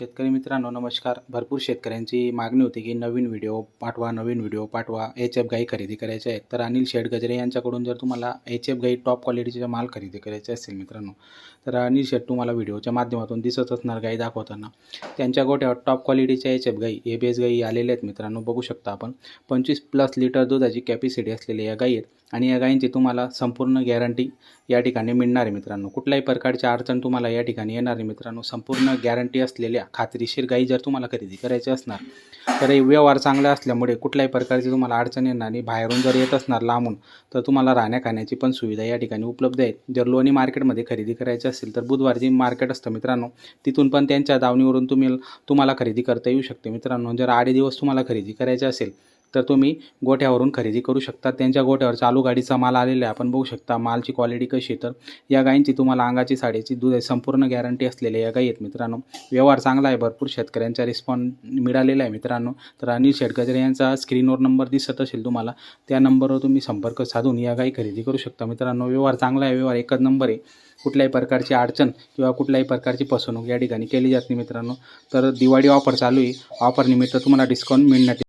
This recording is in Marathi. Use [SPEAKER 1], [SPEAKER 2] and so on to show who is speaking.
[SPEAKER 1] शेतकरी मित्रांनो नमस्कार. भरपूर शेतकऱ्यांची मागणी होती की नवीन व्हिडिओ पाठवा नवीन व्हिडिओ पाठवा एच एफ गाई खरेदी करायचे आहेत. तर अनिल शेठ गजरे यांच्याकडून जर तुम्हाला एच एफ गाई टॉप क्वालिटीचे माल खरेदी करायचे असेल मित्रांनो तर अनिल शेठ तुम्हाला व्हिडिओच्या माध्यमातून दिसत असणार गाई दाखवताना. त्यांच्या गोट्यावर टॉप क्वालिटीच्या एच एफ गाई ए बी एस गाई आलेल्या आहेत मित्रांनो बघू शकता आपण. पंचवीस प्लस लिटर दुधाची कॅपॅसिटी असलेल्या या गाई आहेत आणि या गायींची तुम्हाला संपूर्ण गॅरंटी या ठिकाणी मिळणार आहे मित्रांनो. कुठल्याही प्रकारची अडचण तुम्हाला या ठिकाणी येणार आहे मित्रांनो. संपूर्ण गॅरंटी असलेल्या खात्रीशीर गाई जर तुम्हाला खरेदी करायची असणार तर व्यवहार चांगला असल्यामुळे कुठल्याही प्रकारची तुम्हाला अडचण येणार नाही. बाहेरून जर येत असणार लांबून तर तुम्हाला राहण्या खाण्याची पण सुविधा या ठिकाणी उपलब्ध आहे जर लोणी मार्केटमध्ये खरेदी करायची असेल तर बुधवारची मार्केट असतं मित्रांनो तिथून पण त्यांच्या दावणीवरून तुम्ही तुम्हाला खरेदी करता येऊ शकते. मित्रांनो जर आडे दिवस तुम्हाला खरेदी करायची असेल तर तुम्ही गोठ्यावरून खरेदी करू शकता. त्यांच्या गोठ्यावर चालू गाडीचा माल आलेला आहे. आपण बघू शकता मालची क्वालिटी कशी आहे. तर या गायींची तुम्हाला अंगाची साडीची दूध आहे. संपूर्ण गॅरंटी असलेल्या या गायी आहेत मित्रांनो. व्यवहार चांगला आहे. भरपूर शेतकऱ्यांचा रिस्पॉन्स मिळालेला आहे मित्रांनो. तर अनिल शेटगजरे यांचा स्क्रीनवर नंबर दिसत असेल तुम्हाला त्या नंबरवर तुम्ही संपर्क साधून या गायी खरेदी करू शकता मित्रांनो. व्यवहार चांगला आहे. व्यवहार एकच नंबर आहे. कुठल्याही प्रकारची अडचण किंवा कुठल्याही प्रकारची फसवणूक या ठिकाणी केली जात नाही मित्रांनो. तर दिवाळी ऑफर चालू आहे. ऑफर निमित्त तुम्हाला डिस्काउंट मिळण्यात